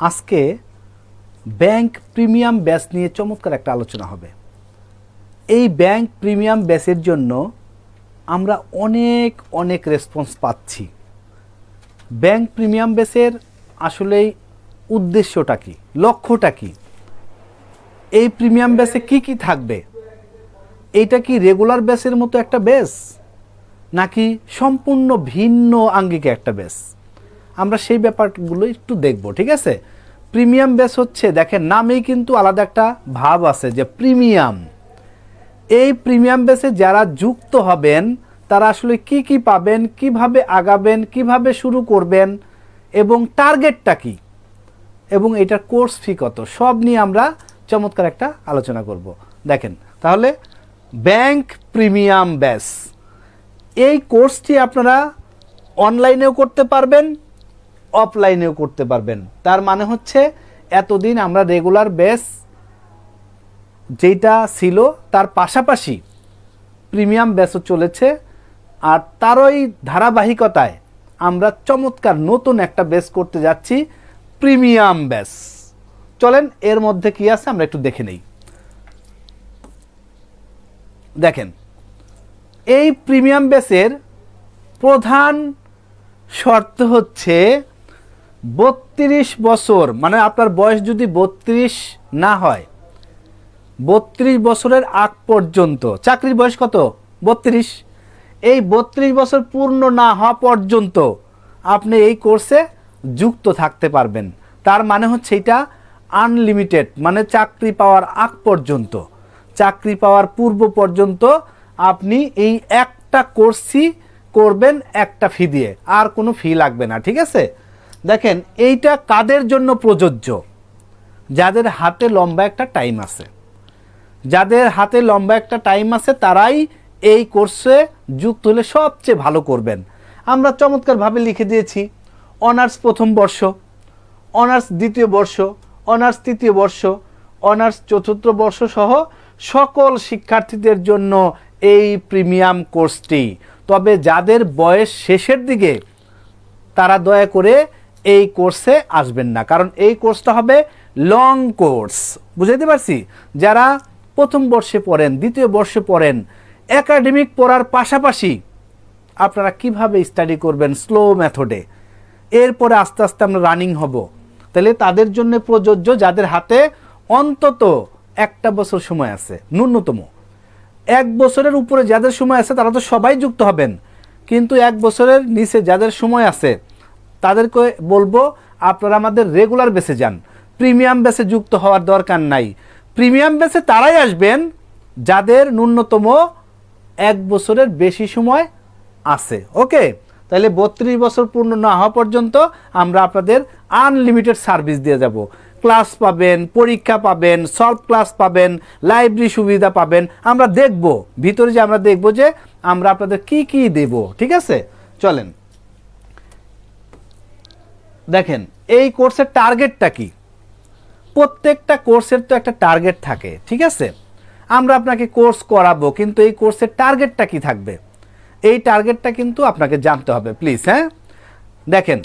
আজকে bank premium batch নিয়ে চমৎকার একটা আলোচনা হবে। এই ব্যাংক প্রিমিয়াম ব্যাচের জন্য আমরা অনেক অনেক রেসপন্স পাচ্ছি। ব্যাংক প্রিমিয়াম ব্যাচের আসলেই উদ্দেশ্যটা কি? লক্ষ্যটা কি? এই প্রিমিয়াম ব্যাচে কি কি থাকবে? এইটা কি রেগুলার ব্যাচের মতো একটা ব্যাচ নাকি সম্পূর্ণ ভিন্ন আঙ্গিকে একটা ব্যাচ আমরা সেই ব্যাপারগুলো একটু দেখব, ঠিক আছে? প্রিমিয়াম ব্যাচ হচ্ছে, দেখেন, নামেই কিন্তু আলাদা একটা ভাব আছে যে প্রিমিয়াম। এই প্রিমিয়াম বেসে যারা যুক্ত হবেন, তারা আসলে কি কি পাবেন, কীভাবে আগাবেন, কীভাবে শুরু করবেন, এবং টার্গেটটা কি, এবং এটার কোর্স ফি কত, সব নিয়ে আমরা চমৎকার একটা আলোচনা করব। দেখেন, তাহলে ব্যাংক প্রিমিয়াম ব্যাস। এই কোর্সটি আপনারা অনলাইনেও করতে পারবেন অফলাইনেও করতে পারবেন। তার মানে হচ্ছে এতদিন আমরা রেগুলার বেস যেটা ছিল, তার পাশাপাশি প্রিমিয়াম ব্যাসও চলেছে। আর তারই ধারাবাহিকতায় আমরা চমৎকার নতুন একটা বেস করতে যাচ্ছি প্রিমিয়াম ব্যাস চলেন, এর মধ্যে কি আছে আমরা একটু দেখে নেই। দেখেন, এই প্রিমিয়াম বেসের প্রধান শর্ত হচ্ছে বত্রিশ বছর মানে আপনার বয়স যদি বত্রিশ না হয়, বত্রিশ বছরের আগ পর্যন্ত, চাকরির বয়স কত? বত্রিশ। এই বত্রিশ বছর পূর্ণ না হওয়া পর্যন্ত আপনি এই কোর্সে যুক্ত থাকতে পারবেন। তার মানে হচ্ছে এটা আনলিমিটেড মানে চাকরি পাওয়ার আগ পর্যন্ত। চাকরি পাওয়ার পূর্ব পর্যন্ত আপনি এই একটা কোর্সই করবেন একটা ফি দিয়ে, আর কোনো ফি লাগবে না, ঠিক আছে? দেখেন, এইটা কাদের জন্য প্রযোজ্য? যাদের হাতে লম্বা একটা টাইম আছে। যাদের হাতে লম্বা একটা টাইম আছে, তারাই এই কোর্সে যুক্ত হলে সবচেয়ে ভালো করবেন। আমরা চমৎকারভাবে লিখে দিয়েছি অনার্স প্রথম বর্ষ অনার্স দ্বিতীয় বর্ষ অনার্স তৃতীয় বর্ষ অনার্স চতুর্থ বর্ষ সহ সকল শিক্ষার্থীদের জন্য এই প্রিমিয়াম কোর্সটি তবে যাদের বয়স শেষের দিকে, তারা দয়া করে এই কোর্সে আসবেন না। কারণ এই কোর্সটা হবে লং কোর্স বুঝাইতে পারছি? যারা প্রথম বর্ষে পড়েন, দ্বিতীয় বর্ষে পড়েন একাডেমিক পড়ার পাশাপাশি আপনারা কীভাবে স্টাডি করবেন স্লো মেথডে এরপরে আস্তে আস্তে আমরা রানিং হব। তাহলে তাদের জন্য প্রযোজ্য, যাদের হাতে অন্তত একটা বছর সময় আছে, ন্যূনতম। এক বছরের উপরে যাদের সময় আছে, তারা তো সবাই যুক্ত হবেন। কিন্তু এক বছরের নিচে যাদের সময় আছে তাদেরকে বলব, আপনারা আমাদের রেগুলার বেসে যান। প্রিমিয়াম বেসে যুক্ত হওয়ার দরকার নাই। প্রিমিয়াম বেসে তারাই আসবেন যাদের ন্যূনতম এক বছরের বেশি সময় আছে। ওকে তাহলে বত্রিশ বছর পূর্ণ না হওয়া পর্যন্ত আমরা আপনাদের আনলিমিটেড সার্ভিস দিয়ে যাব। ক্লাস পাবেন, পরীক্ষা পাবেন সলভ ক্লাস পাবেন লাইব্রেরি সুবিধা পাবেন। আমরা দেখব, ভিতরে যে আমরা দেখব যে আমরা আপনাদের কি কি দেব। ঠিক আছে? চলেন। দেখেন, এই কোর্সের টার্গেটটা কি? প্রত্যেকটা কোর্সের তো একটা টার্গেট থাকে, ঠিক আছে? আমরা আপনাকে কোর্স করাবো, কিন্তু এই কোর্সের টার্গেটটা কি থাকবে? এই টার্গেটটা কিন্তু আপনাকে জানতে হবে প্লিজ হ্যাঁ? দেখেন,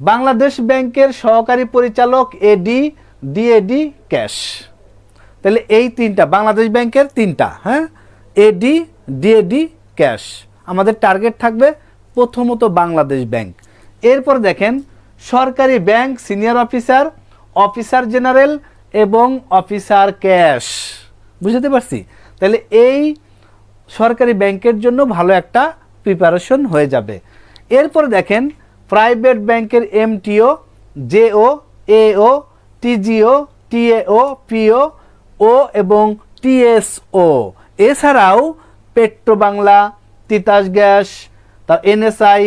বাংলাদেশ ব্যাংকের সহকারী পরিচালক এডি ডিএডি ক্যাশ তাহলে এই তিনটা, বাংলাদেশ ব্যাংকের তিনটা হ্যাঁ? A D D A D cash আমাদের টার্গেট থাকবে প্রথমত বাংলাদেশ ব্যাংক। এরপর দেখেন সরকারি bank, senior officer officer general এবং অফিসার ক্যাশ। বুঝতে পারছি? তাহলে এই সরকারি ব্যাংকের জন্য ভালো একটা প্রিপারেশন হয়ে যাবে। এরপর দেখেন প্রাইভেট ব্যাংকের এমটিও জেও এও টিজিও টিএও পিও ও এবং টিএসও এছাড়াও পেট্রো বাংলা তিতাস গ্যাস তার এনএসআই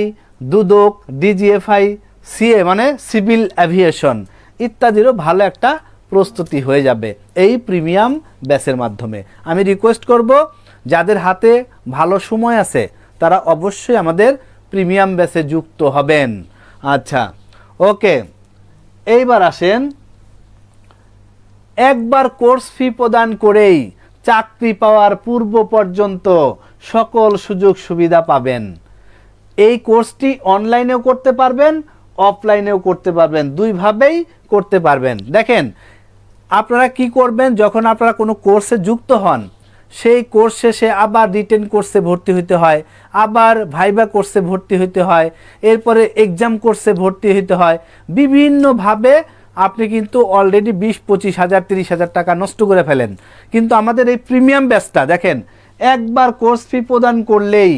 দুদক ডিজিএফআই সিএ মানে সিভিল অ্যাভিয়েশন ইত্যাদিরও ভালো একটা প্রস্তুতি হয়ে যাবে এই প্রিমিয়াম ব্যাসের মাধ্যমে। আমি রিকোয়েস্ট করব, যাদের হাতে ভালো সময় আছে, তারা অবশ্যই আমাদের প্রিমিয়াম ব্যাসে যুক্ত হবেন। আচ্ছা ওকে এইবার আসেন। একবার কোর্স ফি প্রদান করেই চাকরি পাওয়ার পূর্ব পর্যন্ত সকল সুযোগ সুবিধা পাবেন। এই কোর্সটি অনলাইনেও করতে পারবেন অফলাইনেও করতে পারবেন, দুইভাবেই করতে পারবেন। দেখেন, আপনারা কি করবেন, যখন আপনারা কোনো কোর্সে যুক্ত হন, সেই কোর্স শেষে আবার রিটেন কোর্সে ভর্তি হতে হয়, আবার ভাইবা কোর্সে ভর্তি হতে হয়, এরপরে এক্সাম কোর্সে ভর্তি হতে হয়। বিভিন্নভাবে আপনি কিন্তু অলরেডি বিশ, পঁচিশ হাজার, তিরিশ হাজার টাকা নষ্ট করে ফেলেন। কিন্তু আমাদের এই প্রিমিয়াম ব্যাচটা দেখেন, একবার কোর্স ফি প্রদান করলেই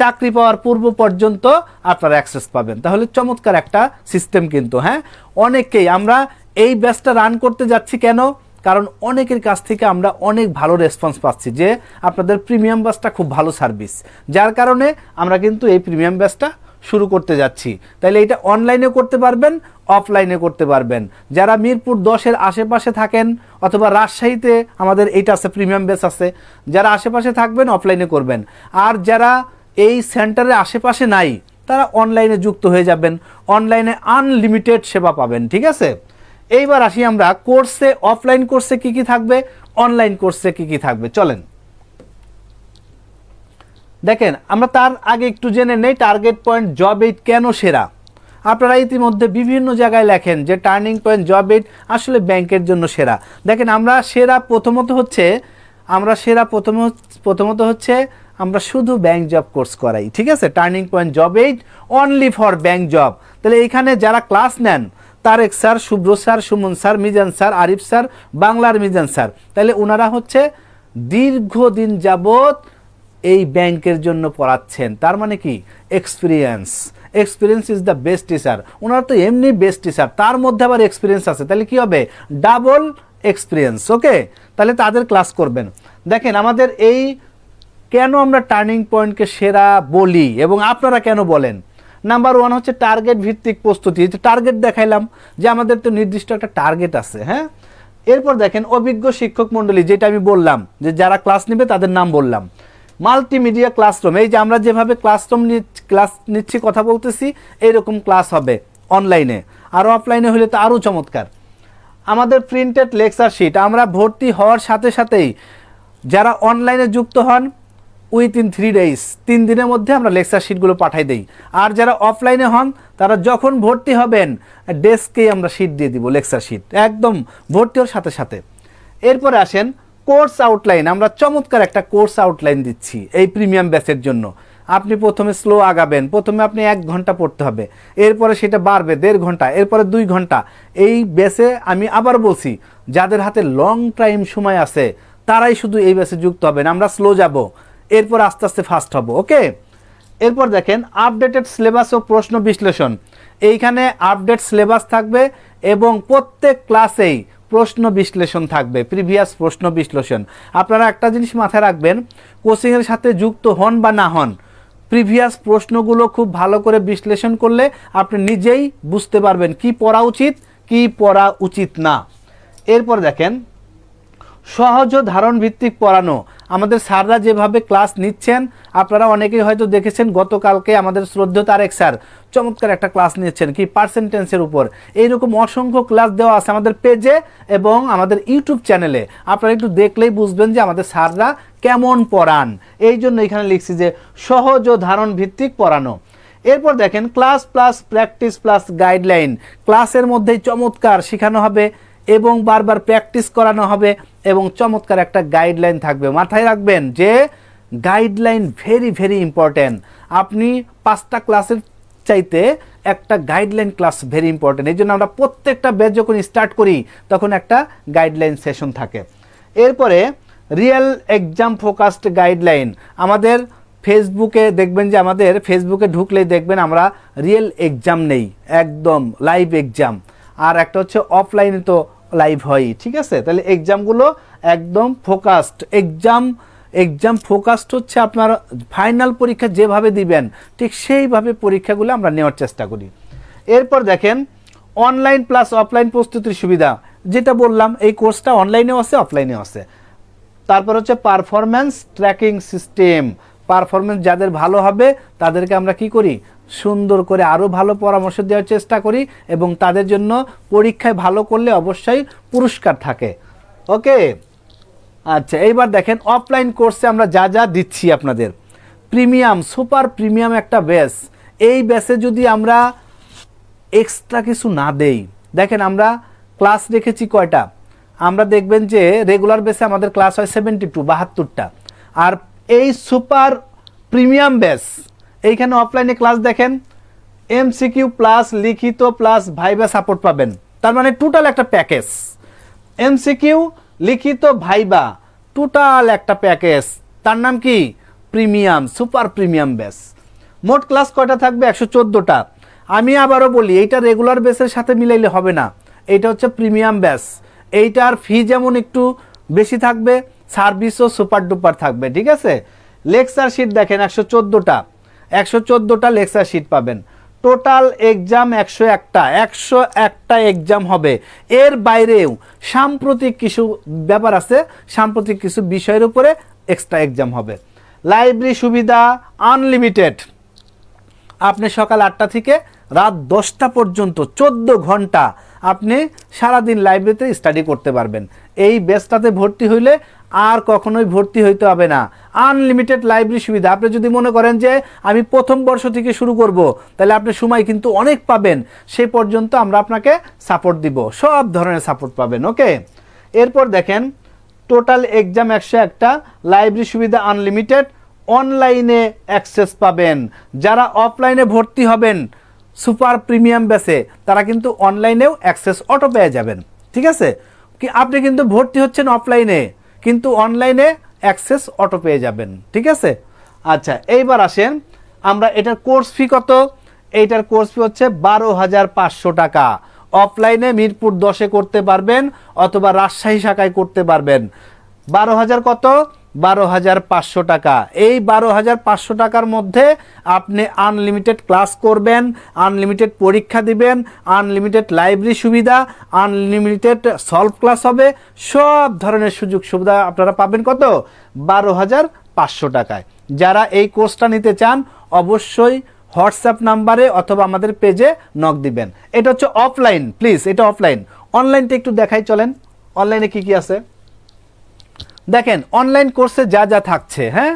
চাকরি পাওয়ার পূর্ব পর্যন্ত আপনারা অ্যাক্সেস পাবেন। তাহলে চমৎকার একটা সিস্টেম কিন্তু হ্যাঁ? অনেকেই, আমরা এই ব্যাচটা রান করতে যাচ্ছি কেন? কারণ অনেকের কাছ থেকে আমরা অনেক ভালো রেসপন্স পাচ্ছি যে আপনাদের প্রিমিয়াম ব্যাচটা খুব ভালো সার্ভিস যার কারণে আমরা কিন্তু এই প্রিমিয়াম ব্যাচটা শুরু করতে যাচ্ছি। তাহলে এটা অনলাইনে করতে পারবেন অফলাইনে করতে পারবেন। যারা মিরপুর দশের আশেপাশে থাকেন, অথবা রাজশাহীতে আমাদের এইটা আছে প্রিমিয়াম বেস আছে, যারা আশেপাশে থাকবেন অফলাইনে করবেন। আর যারা এই সেন্টারের আশেপাশে নাই, তারা অনলাইনে যুক্ত হয়ে যাবেন, অনলাইনে আনলিমিটেড সেবা পাবেন, ঠিক আছে? এইবার আসি আমরা, কোর্সে, অফলাইন কোর্সে কি কি থাকবে, অনলাইন কোর্সে কি কি থাকবে, চলেন। দেখেন, আমরা তার আগে একটু জেনে নেই, টার্গেট পয়েন্ট জব এইট কেন সেরা? আপনারা ইতিমধ্যে বিভিন্ন জায়গায় লেখেন যে টার্নিং পয়েন্ট জব এইট আসলে ব্যাংকের জন্য সেরা। দেখেন, আমরা সেরা প্রথমত হচ্ছে আমরা সেরা প্রথম প্রথমত হচ্ছে আমরা শুধু ব্যাংক জব কোর্স করাই, ঠিক আছে? Turning point job eight only for bank job তাহলে এইখানে যারা ক্লাস নেন, Tarek sir, Shubhra sir, Suman sir, Mizan sir, Arif sir, বাংলার মিজান স্যার, তাহলে ওনারা হচ্ছে দীর্ঘদিন যাবত এই ব্যাংকের জন্য পড়াচ্ছেন। তার মানে কি? Experience experience is the best teacher ওনারা তো এমনি বেস্ট টিচার তার মধ্যে আবার এক্সপিরিয়েন্স আছে। তাহলে কি হবে? ডাবল এক্সপিরিয়েন্স ওকে তাহলে তাদের ক্লাস করবেন। দেখেন, আমাদের এই কেন আমরা টার্নিং পয়েন্টকে সেরা বলি এবং আপনারা কেন বলেন? নাম্বার ওয়ান হচ্ছে টার্গেট ভিত্তিক প্রস্তুতি। টার্গেট দেখাইলাম যে আমাদের তো নির্দিষ্ট একটা টার্গেট আছে হ্যাঁ? এরপর দেখেন, অভিজ্ঞ শিক্ষক মণ্ডলী যেটা আমি বললাম, যে যারা ক্লাস নেবে তাদের নাম বললাম। মাল্টিমিডিয়া ক্লাসরুম এই যে আমরা যেভাবে ক্লাসরুম ক্লাস নিচ্ছি, কথা বলতেছি, এইরকম ক্লাস হবে অনলাইনে আর অফলাইনে হলে তো আরও চমৎকার। আমাদের প্রিন্টেড লেকচার শিট আমরা ভর্তি হওয়ার সাথে সাথেই যারা অনলাইনে যুক্ত হন উইথিন থ্রি ডেজ তিন দিনের মধ্যে আমরা লেকচার শিটগুলো পাঠাই দিই। আর যারা অফলাইনে হন, তারা যখন ভর্তি হবেন ডেস্কেই আমরা শিট দিয়ে দিব লেকচার শিট একদম ভর্তি হওয়ার সাথে সাথে। এরপরে আসেন কোর্স আউটলাইন আমরা চমৎকার একটা কোর্স আউটলাইন দিচ্ছি এই প্রিমিয়াম ব্যাচের জন্য। আপনি প্রথমে স্লো আগাবেন, প্রথমে আপনি এক ঘণ্টা পড়তে হবে, এরপরে সেটা বাড়বে দেড় ঘণ্টা, এরপরে দুই ঘণ্টা। এই ব্যাচে আমি আবার বলছি, যাদের হাতে লং টাইম সময় আছে, তারাই শুধু এই ব্যাচে যুক্ত হবেন, আমরা স্লো যাব, এরপর আস্তে আস্তে ফাস্ট হব ওকে এরপর দেখেন আপডেটেড সিলেবাস ও প্রশ্ন বিশ্লেষণ। এইখানে আপডেট সিলেবাস থাকবে এবং প্রত্যেক ক্লাসেই প্রশ্ন বিশ্লেষণ থাকবে প্রিভিয়াস প্রশ্ন বিশ্লেষণ। আপনারা একটা জিনিস মাথায় রাখবেন কোচিংয়ের সাথে যুক্ত হন বা না হন প্রিভিয়াস প্রশ্নগুলো খুব ভালো করে বিশ্লেষণ করলে আপনি নিজেই বুঝতে পারবেন কি পড়া উচিত, কি পড়া উচিত না। এরপর দেখেন, সহজ ধারণ ভিত্তিক পড়ানো। আমাদের স্যাররা যেভাবে ক্লাস নিচ্ছেন আপনারা অনেকেই হয়তো দেখেছেন, গতকালকে আমাদের শ্রদ্ধেয় তারেক স্যার চমৎকার একটা ক্লাস নিয়েছেন, কি পার্সেন্টেন্সের উপর। এইরকম অসংখ্য ক্লাস দেওয়া আছে আমাদের পেজে এবং আমাদের ইউটিউব চ্যানেলে আপনারা একটু দেখলেই বুঝবেন যে আমাদের স্যাররা কেমন পড়ান। এই জন্য এখানে লিখছি যে, সহজ ও ধারণ ভিত্তিক পড়ানো। এরপর দেখেন class plus practice plus guideline ক্লাসের মধ্যেই চমৎকার শেখানো হবে এবং বারবার প্র্যাকটিস করানো হবে এবং চমৎকার একটা গাইডলাইন থাকবে। মাথায় রাখবেন যে গাইডলাইন ভেরি ভেরি ইম্পর্ট্যান্ট আপনি পাঁচটা ক্লাসের চাইতে একটা গাইডলাইন ক্লাস ভেরি ইম্পর্ট্যান্ট এই জন্য আমরা প্রত্যেকটা ব্যাচ যখন স্টার্ট করি, তখন একটা গাইডলাইন সেশন থাকে। এরপরে রিয়েল এক্সাম ফোকাসড গাইডলাইন আমাদের ফেসবুকে দেখবেন যে, আমাদের ফেসবুকে ঢুকলেই দেখবেন আমরা রিয়েল এক্সাম নেই। একদম লাইভ এক্সাম আর একটা হচ্ছে অফলাইনে তো লাইভ হয়ই, ঠিক আছে? তাহলে এক্সামগুলো একদম ফোকাসড এক্সাম এক্সাম ফোকাসড হচ্ছে আপনার ফাইনাল পরীক্ষা যেভাবে দিবেন, ঠিক সেইভাবে পরীক্ষাগুলো আমরা নেওয়ার চেষ্টা করি। এরপর দেখেন অনলাইন প্লাস অফলাইন প্রস্তুতির সুবিধা। যেটা বললাম, এই কোর্সটা অনলাইনেও আছে অফলাইনেও আছে। তারপর হচ্ছে পারফরম্যান্স ট্র্যাকিং সিস্টেম পারফরমেন্স যাদের ভালো হবে, তাদেরকে আমরা কি করি? সুন্দর করে আরও ভালো পরামর্শ দেওয়ার চেষ্টা করি এবং তাদের জন্য পরীক্ষায় ভালো করলে অবশ্যই পুরস্কার থাকে। ওকে আচ্ছা এইবার দেখেন অফলাইন কোর্সে আমরা যা যা দিচ্ছি আপনাদের। প্রিমিয়াম সুপার প্রিমিয়াম একটা ব্যাস। এই ব্যাসে যদি আমরা এক্সট্রা কিছু না দেই, দেখেন আমরা ক্লাস রেখেছি কয়টা? আমরা দেখবেন যে রেগুলার বেসে আমাদের ক্লাস হয় সেভেন্টি টু বাহাত্তরটা। আর এই সুপার প্রিমিয়াম বেস এইখানে অফলাইনে ক্লাস দেখেন এমসিকিউ প্লাস লিখিত প্লাস ভাইবা সাপোর্ট পাবেন। তার মানে টোটাল একটা প্যাকেজ এমসিকিউ লিখিত ভাইবা, টোটাল একটা প্যাকেজ। তার নাম কি? প্রিমিয়াম, সুপার প্রিমিয়াম বেস মোট ক্লাস কয়টা থাকবে? একশো চোদ্দোটা। আমি আবারও বলি, এইটা রেগুলার বেসের সাথে মিলাইলে হবে না। এইটা হচ্ছে প্রিমিয়াম ব্যাস। এইটার ফি যেমন একটু বেশি থাকবে সার্ভিসও সুপার ডুপার থাকবে, ঠিক আছে? লেকচার শিট দেখেন, একশো চোদ্দোটা। একশো চোদ্দোটা লেকচার শিট পাবেন। টোটাল এক্সাম একশো একটা একশো একটা এক্সাম হবে। এর বাইরেও সাম্প্রতিক কিছু ব্যাপার আছে, সাম্প্রতিক কিছু বিষয়ের উপরে এক্সট্রা এক্সাম হবে। লাইব্রেরি সুবিধা আনলিমিটেড আপনি সকাল আটটা থেকে রাত দশটা পর্যন্ত, চোদ্দ ঘণ্টা আপনি সারাদিন লাইব্রেরিতে স্টাডি করতে পারবেন। এই বেসটাতে ভর্তি হইলে আর কখনোই ভর্তি হইতে হবে না। আনলিমিটেড লাইব্রেরি সুবিধা। আপনি যদি মনে করেন যে আমি প্রথম বর্ষ থেকে শুরু করব, তাহলে আপনি সময় কিন্তু অনেক পাবেন। সেই পর্যন্ত আমরা আপনাকে সাপোর্ট দিব। সব ধরনের সাপোর্ট পাবেন ওকে এরপর দেখেন টোটাল এক্সাম একশো একটা লাইব্রেরি সুবিধা আনলিমিটেড অনলাইনে অ্যাক্সেস পাবেন। যারা অফলাইনে ভর্তি হবেন সুপার প্রিমিয়াম বেসে তারা কিন্তু অনলাইনেও অ্যাক্সেস অটো পেয়ে যাবেন। ঠিক আছে? কি, আপনি কিন্তু ভর্তি হচ্ছেন অফলাইনে কিন্তু অনলাইনে অ্যাক্সেস অটো পেয়ে যাবেন, ঠিক আছে? আচ্ছা এইবার আসেন, আমরা এটার কোর্স ফি কত? এইটার কোর্স ফি হচ্ছে বারো হাজার পাঁচশো টাকা। অফলাইনে মিরপুর দশে করতে পারবেন অথবা রাজশাহী শাখায় করতে পারবেন। বারো হাজার কত? বারো হাজার পাঁচশো টাকা। এই বারো হাজার পাঁচশো টাকার মধ্যে আপনি আনলিমিটেড ক্লাস করবেন আনলিমিটেড পরীক্ষা দিবেন আনলিমিটেড লাইব্রেরি সুবিধা আনলিমিটেড সলভ ক্লাস হবে, সব ধরনের সুযোগ সুবিধা আপনারা পাবেন কত? বারো হাজার পাঁচশো টাকায়। যারা এই কোর্সটা নিতে চান, অবশ্যই হোয়াটসঅ্যাপ নাম্বারে অথবা আমাদের পেজে নক দিবেন। এটা হচ্ছে অফলাইন প্লিজ এটা অফলাইন অনলাইনটা একটু দেখাই চলেন। অনলাইনে কি কি আছে? দেখেন অনলাইন কোর্সে যা যা থাকছে হ্যাঁ?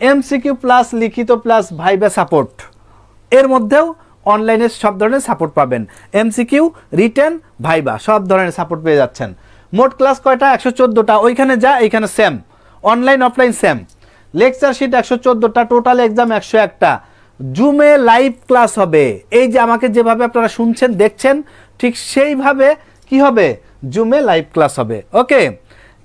এমসিকিউ প্লাস লিখিত প্লাস ভাইবা সাপোর্ট এর মধ্যেও অনলাইনে সব ধরনের সাপোর্ট পাবেন। এমসিকিউ রিটেন ভাইবা সব ধরনের সাপোর্ট পেয়ে যাচ্ছেন। মোট ক্লাস কয়টা? একশো চোদ্দোটা। ওইখানে যা, এইখানে same online offline same lecture sheet একশো চোদ্দোটা টোটাল এক্সাম একশো একটা। জুমে লাইভ ক্লাস হবে। এই যে আমাকে যেভাবে আপনারা শুনছেন, দেখছেন, ঠিক সেইভাবে কি হবে? জুমে লাইভ ক্লাস হবে। ওকে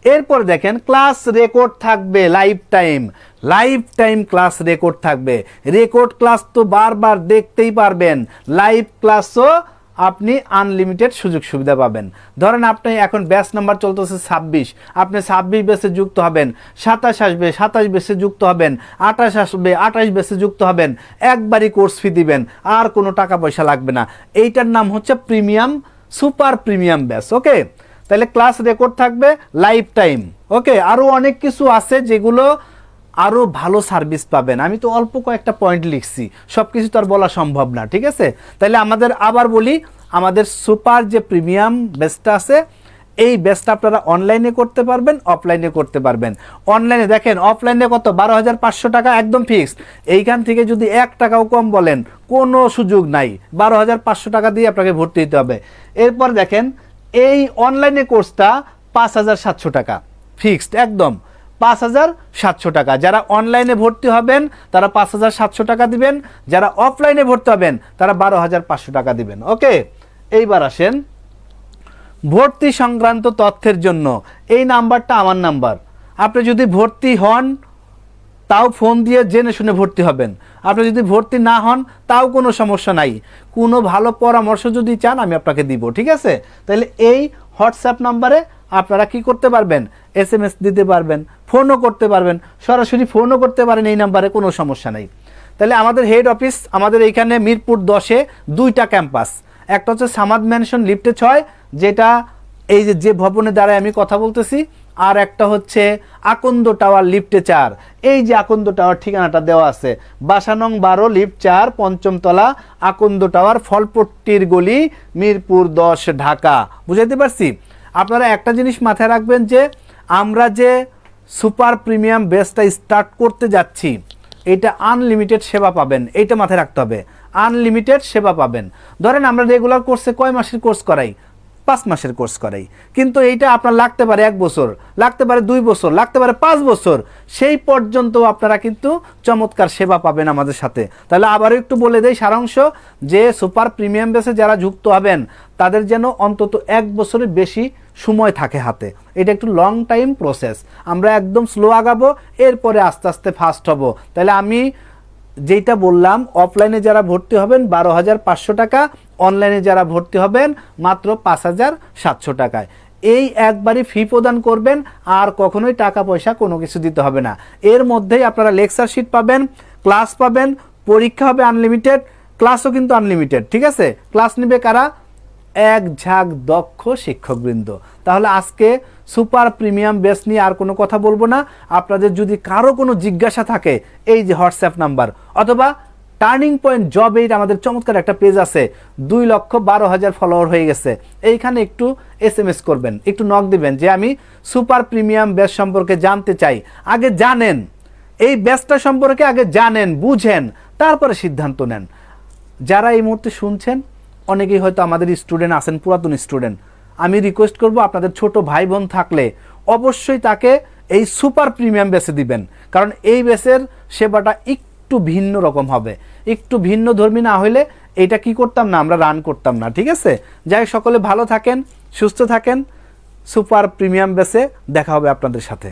এরপর দেখেন ক্লাস রেকর্ড থাকবে life time life time class record থাকবে। রেকর্ড ক্লাস তো বারবার দেখতেই পারবেন। লাইভ ক্লাসও আপনি আনলিমিটেড সুযোগ সুবিধা পাবেন। ধরেন আপনি এখন ব্যাচ নাম্বার চলতেছে ছাব্বিশ। আপনি ছাব্বিশ বেসে যুক্ত হবেন। সাতাশ আসবে, সাতাশ বেসে যুক্ত হবেন। আঠাশ আসবে, আঠাশ বেসে যুক্ত হবেন। একবারই কোর্স ফি দিবেন। আর কোনো টাকা পয়সা লাগবে না। এইটার নাম হচ্ছে premium super premium batch okay তাহলে ক্লাস রেকর্ড থাকবে লাইফ টাইম ওকে আরও অনেক কিছু আছে যেগুলো আরও ভালো সার্ভিস পাবেন। আমি তো অল্প কয়েকটা পয়েন্ট লিখছি সব কিছু তো আর বলা সম্ভব না, ঠিক আছে? তাহলে আমাদের আবার বলি, আমাদের সুপার যে প্রিমিয়াম বেসটা আছে, এই বেসটা আপনারা অনলাইনে করতে পারবেন অফলাইনে করতে পারবেন। অনলাইনে দেখেন অফলাইনে কত? বারো হাজার পাঁচশো টাকা একদম ফিক্সড এইখান থেকে যদি এক টাকাও কম বলেন, কোনো সুযোগ নাই। বারো হাজার পাঁচশো টাকা দিয়ে আপনাকে ভর্তি দিতে হবে। এরপর দেখেন এই অনলাইনে কোর্সটা পাঁচ হাজার সাতশো টাকা। ফিক্সড একদম। পাঁচ হাজার সাতশো টাকা। যারা অনলাইনে ভর্তি হবেন, তারা পাঁচ হাজার সাতশো টাকা দিবেন। যারা অফলাইনে ভর্তি হবেন, তারা বারো হাজার পাঁচশো টাকা দিবেন। ওকে এইবার আসেন। ভর্তি সংক্রান্ত তথ্যের জন্য। এই নাম্বারটা আমার নাম্বার। আপনি যদি ভর্তি হন, তাও ফোন দিয়ে জেনে শুনে ভর্তি হবেন। আপনি যদি ভর্তি না হন, তাও কোনো সমস্যা নাই। কোনো ভালো পরামর্শ যদি চান, আমি আপনাকে দিব, ঠিক আছে? তাহলে এই হোয়াটসঅ্যাপ নাম্বারে আপনারা কি করতে পারবেন? এস এম এস দিতে পারবেন, ফোনও করতে পারবেন, সরাসরি ফোনও করতে পারেন, এই নাম্বারে কোনো সমস্যা নেই। তাহলে আমাদের হেড অফিস, আমাদের এইখানে মিরপুর দশে দুইটা ক্যাম্পাস। একটা হচ্ছে সামাদ ম্যানশন লিফটে ছয়, যেটা এই যে যে ভবনে দ্বারাই আমি কথা বলতেছি আর একটা হচ্ছে আকন্দ টাওয়ার লিফটে চার। এই যে আকন্দ টাওয়ার ঠিকানাটা দেওয়া আছে, বাসানং বারো লিফট চার, পঞ্চমতলা আকন্দ টাওয়ার, ফলপট্টির গলি, মিরপুর দশ, ঢাকা। বুঝাইতে পারছি? আপনারা একটা জিনিস মাথায় রাখবেন যে, আমরা যে সুপার প্রিমিয়াম বেসটা স্টার্ট করতে যাচ্ছি, এটা আনলিমিটেড সেবা পাবেন, এইটা মাথায় রাখতে হবে। আনলিমিটেড সেবা পাবেন। ধরেন আমরা রেগুলার কোর্সে কয় মাসের কোর্স করাই? পাঁচ মাসের কোর্স করাই কিন্তু এইটা আপনার লাগতে পারে এক বছর, লাগতে পারে দুই বছর, লাগতে পারে পাঁচ বছর। সেই পর্যন্ত আপনারা কিন্তু চমৎকার সেবা পাবেন আমাদের সাথে। তাহলে আবারও একটু বলে দেই সারাংশ, যে সুপার প্রিমিয়াম বেসে যারা যুক্ত হবেন, তাদের যেন অন্তত এক বছরের বেশি সময় থাকে হাতে। এটা একটু লং টাইম প্রসেস আমরা একদম স্লো আগাবো, এরপরে আস্তে আস্তে ফাস্ট হব। তাহলে আমি যেটা বললাম অফলাইনে যারা ভর্তি হবেন বারো হাজার পাঁচশো টাকা অনলাইনে যারা ভর্তি হবেন মাত্র পাঁচ হাজার সাতশো টাকায়। এই একবারই ফি প্রদান করবেন, আর কখনোই টাকা পয়সা কোনো কিছু দিতে হবে না। এর মধ্যেই আপনারা লেকচার শিট পাবেন ক্লাস পাবেন, পরীক্ষা হবে আনলিমিটেড ক্লাসও কিন্তু আনলিমিটেড ঠিক আছে? ক্লাস নেবে কারা? এক ঝাঁক দক্ষ শিক্ষকবৃন্দ। তাহলে আজকে সুপার প্রিমিয়াম বেস নিয়ে আর কোনো কথা বলব না। আপনাদের যদি কারও কোনো জিজ্ঞাসা থাকে, এই যে হোয়াটসঅ্যাপ নাম্বার, অথবা টার্নিং পয়েন্ট জব এইট আমাদের চমৎকার একটা পেজ আছে, দুই লক্ষ বারো হাজার ফলোয়ার হয়ে গেছে। এইখানে একটু এস এম এস করবেন, একটু নক দিবেন যে আমি সুপার প্রিমিয়াম বেস সম্পর্কে জানতে চাই। আগে জানেন, এই ব্যাচটা সম্পর্কে আগে জানেন, বুঝেন, তারপরে সিদ্ধান্ত নেন। যারা এই মুহূর্তে শুনছেন অনেকেই হয়তো আমাদের স্টুডেন্ট আছেন, পুরাতন স্টুডেন্ট আমি রিকোয়েস্ট করব আপনাদের ছোট ভাই বোন থাকলে অবশ্যই তাকে এই সুপার প্রিমিয়াম বেসে দিবেন। কারণ এই বেসের সেবাটা একটু ভিন্ন রকম হবে। একটু ভিন্ন ধর্মী না হলে এটা কি করতাম না, আমরা রান করতাম না, ঠিক আছে? যাই সকলে ভালো থাকেন, সুস্থ থাকেন। সুপার প্রিমিয়াম বেসে দেখা হবে আপনাদের সাথে।